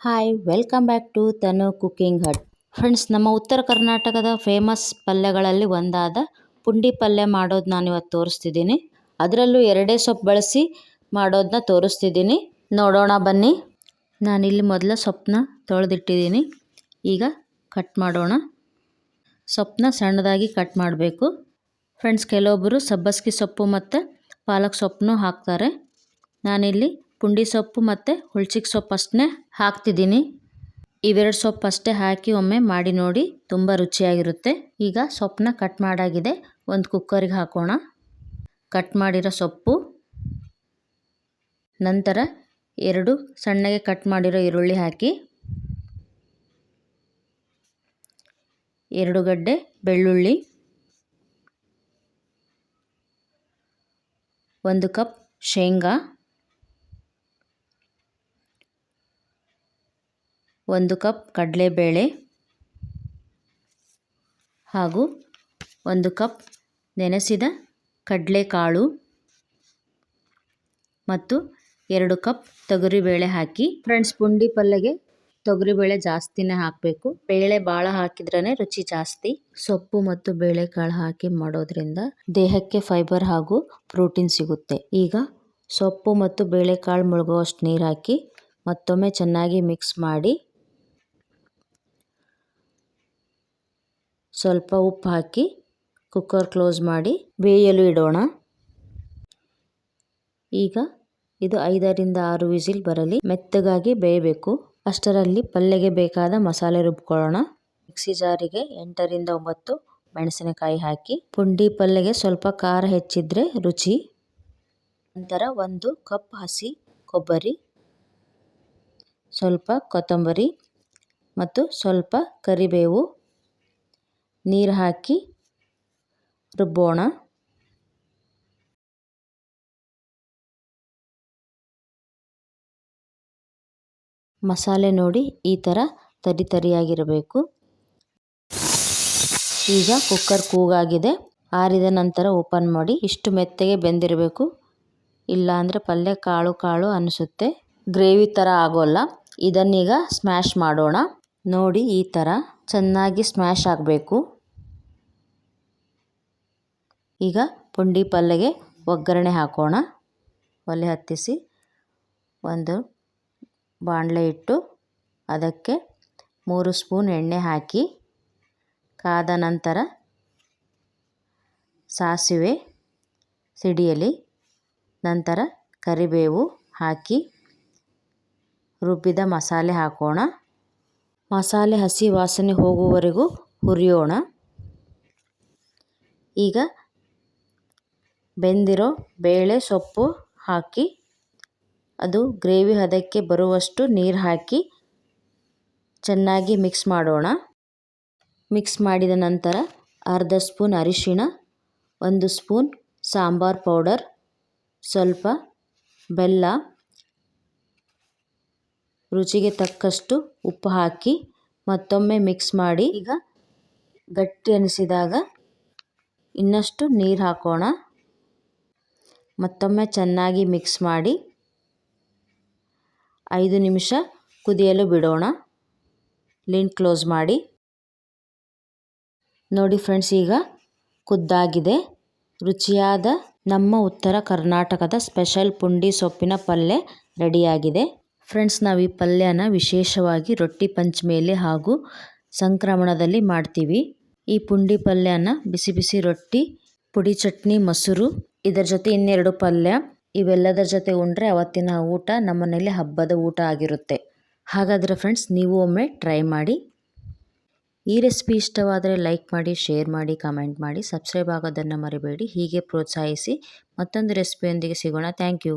Hi welcome back to Tanu cooking hut friends ನಮ್ಮ ಉತ್ತರ ಕರ್ನಾಟಕದ ಫೇಮಸ್ ಪಲ್ಯಗಳಲ್ಲಿ ಒಂದಾದ ಪುಂಡಿ ಪಲ್ಯ ಮಾಡೋದು ನಾನು ಇವತ್ತು ತೋರಿಸ್ತಿದ್ದೀನಿ. ಅದರಲ್ಲೂ ಎರಡೇ ಸೊಪ್ಪು ಬಳಸಿ ಮಾಡೋದನ್ನ ತೋರಿಸ್ತಿದ್ದೀನಿ. ನೋಡೋಣ ಬನ್ನಿ. ನಾನಿಲ್ಲಿ ಮೊದಲ ಸೊಪ್ಪನ್ನ ತೊಳೆದಿಟ್ಟಿದ್ದೀನಿ. ಈಗ ಕಟ್ ಮಾಡೋಣ. ಸೊಪ್ಪನ್ನ ಸಣ್ಣದಾಗಿ ಕಟ್ ಮಾಡಬೇಕು. ಫ್ರೆಂಡ್ಸ್ ಕೆಲವೊಬ್ಬರು ಸಬ್ಬಸ್ಗೆ ಸೊಪ್ಪು ಮತ್ತು ಪಾಲಕ್ ಸೊಪ್ಪನ್ನು ಹಾಕ್ತಾರೆ. ನಾನಿಲ್ಲಿ ಪುಂಡಿ ಸೊಪ್ಪು ಮತ್ತು ಹುಳ್ಚಿಗೆ ಸೊಪ್ಪು ಅಷ್ಟನ್ನೇ ಹಾಕ್ತಿದ್ದೀನಿ. ಇವೆರಡು ಸೊಪ್ಪು ಅಷ್ಟೇ ಹಾಕಿ ಒಮ್ಮೆ ಮಾಡಿ ನೋಡಿ ತುಂಬ ರುಚಿಯಾಗಿರುತ್ತೆ. ಈಗ ಸೊಪ್ಪನ್ನ ಕಟ್ ಮಾಡಾಗಿದೆ. ಒಂದು ಕುಕ್ಕರಿಗೆ ಹಾಕೋಣ. ಕಟ್ ಮಾಡಿರೋ ಸೊಪ್ಪು. ನಂತರ ಎರಡು ಸಣ್ಣಗೆ ಕಟ್ ಮಾಡಿರೋ ಈರುಳ್ಳಿ ಹಾಕಿ. ಎರಡು ಗಡ್ಡೆ ಬೆಳ್ಳುಳ್ಳಿ. ಒಂದು ಕಪ್ ಶೇಂಗಾ. ಒಂದು ಕಪ್ ಕಡಲೆಬೇಳೆ ಹಾಗೂ ಒಂದು ಕಪ್ ನೆನೆಸಿದ ಕಡಲೆಕಾಳು ಮತ್ತು ಎರಡು ಕಪ್ ತೊಗರಿಬೇಳೆ ಹಾಕಿ ಫ್ರೆಂಡ್ಸ್, ಪುಂಡಿ ಪಲ್ಯಗೆ ತೊಗರಿಬೇಳೆ ಜಾಸ್ತಿನೇ ಹಾಕಬೇಕು. ಬೇಳೆ ಭಾಳ ಹಾಕಿದ್ರೇ ರುಚಿ ಜಾಸ್ತಿ. ಸೊಪ್ಪು ಮತ್ತು ಬೇಳೆಕಾಳು ಹಾಕಿ ಮಾಡೋದ್ರಿಂದ ದೇಹಕ್ಕೆ ಫೈಬರ್ ಹಾಗೂ ಪ್ರೋಟೀನ್ ಸಿಗುತ್ತೆ. ಈಗ ಸೊಪ್ಪು ಮತ್ತು ಬೇಳೆಕಾಳು ಮುಳುಗುವಷ್ಟು ನೀರು ಹಾಕಿ ಮತ್ತೊಮ್ಮೆ ಚೆನ್ನಾಗಿ ಮಿಕ್ಸ್ ಮಾಡಿ ಸ್ವಲ್ಪ ಉಪ್ಪು ಹಾಕಿ ಕುಕ್ಕರ್ ಕ್ಲೋಸ್ ಮಾಡಿ ಬೇಯಲು ಇಡೋಣ. ಈಗ ಇದು ಐದರಿಂದ ಆರು ವಿಸಿಲ್ ಬರಲಿ. ಮೆತ್ತಗಾಗಿ ಬೇಯಬೇಕು. ಅಷ್ಟರಲ್ಲಿ ಪಲ್ಯಗೆ ಬೇಕಾದ ಮಸಾಲೆ ರುಬ್ಕೊಳ್ಳೋಣ. ಮಿಕ್ಸಿ ಜಾರಿಗೆ ಎಂಟರಿಂದ ಒಂಬತ್ತು ಮೆಣಸಿನಕಾಯಿ ಹಾಕಿ, ಪುಂಡಿ ಪಲ್ಯಗೆ ಸ್ವಲ್ಪ ಖಾರ ಹೆಚ್ಚಿದ್ರೆ ರುಚಿ. ನಂತರ ಒಂದು ಕಪ್ ಹಸಿ ಕೊಬ್ಬರಿ, ಸ್ವಲ್ಪ ಕೊತ್ತಂಬರಿ ಮತ್ತು ಸ್ವಲ್ಪ ಕರಿಬೇವು. ನೀರು ಹಾಕಿ ರುಬ್ಬೋಣ. ಮಸಾಲೆ ನೋಡಿ ಈ ಥರ ತರಿ ತರಿಯಾಗಿರಬೇಕು. ಈಗ ಕುಕ್ಕರ್ ಕೂಗಾಗಿದೆ. ಆರಿದ ನಂತರ ಓಪನ್ ಮಾಡಿ ಇಷ್ಟು ಮೆತ್ತಗೆ ಬೆಂದಿರಬೇಕು. ಇಲ್ಲಾಂದರೆ ಪಲ್ಯ ಕಾಳು ಕಾಳು ಅನಿಸುತ್ತೆ. ಗ್ರೇವಿ ಥರ ಆಗೋಲ್ಲ. ಇದನ್ನೀಗ ಸ್ಮ್ಯಾಶ್ ಮಾಡೋಣ. ನೋಡಿ ಈ ಥರ ಚೆನ್ನಾಗಿ ಸ್ಮ್ಯಾಶ್ ಆಗಬೇಕು. ಈಗ ಪುಂಡಿ ಪಲ್ಯಗೆ ಒಗ್ಗರಣೆ ಹಾಕೋಣ. ಒಲೆ ಹತ್ತಿಸಿ ಒಂದು ಬಾಣಲೆ ಇಟ್ಟು ಅದಕ್ಕೆ ಮೂರು ಸ್ಪೂನ್ ಎಣ್ಣೆ ಹಾಕಿ ಕಾದ ನಂತರ ಸಾಸಿವೆ ಸಿಡಿಯಲಿ, ನಂತರ ಕರಿಬೇವು ಹಾಕಿ ರುಬ್ಬಿದ ಮಸಾಲೆ ಹಾಕೋಣ. ಮಸಾಲೆ ಹಸಿ ವಾಸನೆ ಹೋಗುವವರೆಗೂ ಹುರಿಯೋಣ. ಈಗ ಬೆಂದಿರೋ ಬೇಳೆ ಸೊಪ್ಪು ಹಾಕಿ, ಅದು ಗ್ರೇವಿ ಹದಕ್ಕೆ ಬರುವಷ್ಟು ನೀರು ಹಾಕಿ ಚೆನ್ನಾಗಿ ಮಿಕ್ಸ್ ಮಾಡೋಣ. ಮಿಕ್ಸ್ ಮಾಡಿದ ನಂತರ ಅರ್ಧ ಸ್ಪೂನ್ ಅರಿಶಿಣ, ಒಂದು ಸ್ಪೂನ್ ಸಾಂಬಾರ್ ಪೌಡರ್, ಸ್ವಲ್ಪ ಬೆಲ್ಲ, ರುಚಿಗೆ ತಕ್ಕಷ್ಟು ಉಪ್ಪು ಹಾಕಿ ಮತ್ತೊಮ್ಮೆ ಮಿಕ್ಸ್ ಮಾಡಿ. ಈಗ ಗಟ್ಟಿ ಅನಿಸಿದಾಗ ಇನ್ನಷ್ಟು ನೀರು ಹಾಕೋಣ. ಮತ್ತೊಮ್ಮೆ ಚೆನ್ನಾಗಿ ಮಿಕ್ಸ್ ಮಾಡಿ ಐದು ನಿಮಿಷ ಕುದಿಯಲು ಬಿಡೋಣ. ಲಿಂಟ್ ಕ್ಲೋಸ್ ಮಾಡಿ. ನೋಡಿ ಫ್ರೆಂಡ್ಸ್, ಈಗ ಕುದ್ದಾಗಿದೆ. ರುಚಿಯಾದ ನಮ್ಮ ಉತ್ತರ ಕರ್ನಾಟಕದ ಸ್ಪೆಷಲ್ ಪುಂಡಿ ಸೊಪ್ಪಿನ ಪಲ್ಯ ರೆಡಿಯಾಗಿದೆ. ಫ್ರೆಂಡ್ಸ್, ನಾವು ಈ ಪಲ್ಯನ ವಿಶೇಷವಾಗಿ ರೊಟ್ಟಿ ಪಂಚಮೇಲೆ ಹಾಗೂ ಸಂಕ್ರಮಣದಲ್ಲಿ ಮಾಡ್ತೀವಿ. ಈ ಪುಂಡಿ ಪಲ್ಯನ ಬಿಸಿ ಬಿಸಿ ರೊಟ್ಟಿ, ಪುಡಿ ಚಟ್ನಿ, ಮೊಸರು ಇದರ ಜೊತೆ ಇನ್ನೆರಡು ಪಲ್ಯ. ಇವೆಲ್ಲದರ ಜೊತೆ ಉಂಡ್ರೆ ಅವತ್ತಿನ ಊಟ ನಮ್ಮನೇಲಿ ಹಬ್ಬದ ಊಟ ಆಗಿರುತ್ತೆ. ಹಾಗಾದರೆ ಫ್ರೆಂಡ್ಸ್ ನೀವು ಒಮ್ಮೆ ಟ್ರೈ ಮಾಡಿ. ಈ ರೆಸಿಪಿ ಇಷ್ಟವಾದರೆ ಲೈಕ್ ಮಾಡಿ ಶೇರ್ ಮಾಡಿ ಕಮೆಂಟ್ ಮಾಡಿ. ಸಬ್ಸ್ಕ್ರೈಬ್ ಆಗೋದನ್ನು ಮರಿಬೇಡಿ. ಹೀಗೆ ಪ್ರೋತ್ಸಾಹಿಸಿ ಮತ್ತೊಂದು ರೆಸಿಪಿಯೊಂದಿಗೆ ಸಿಗೋಣ. Thank you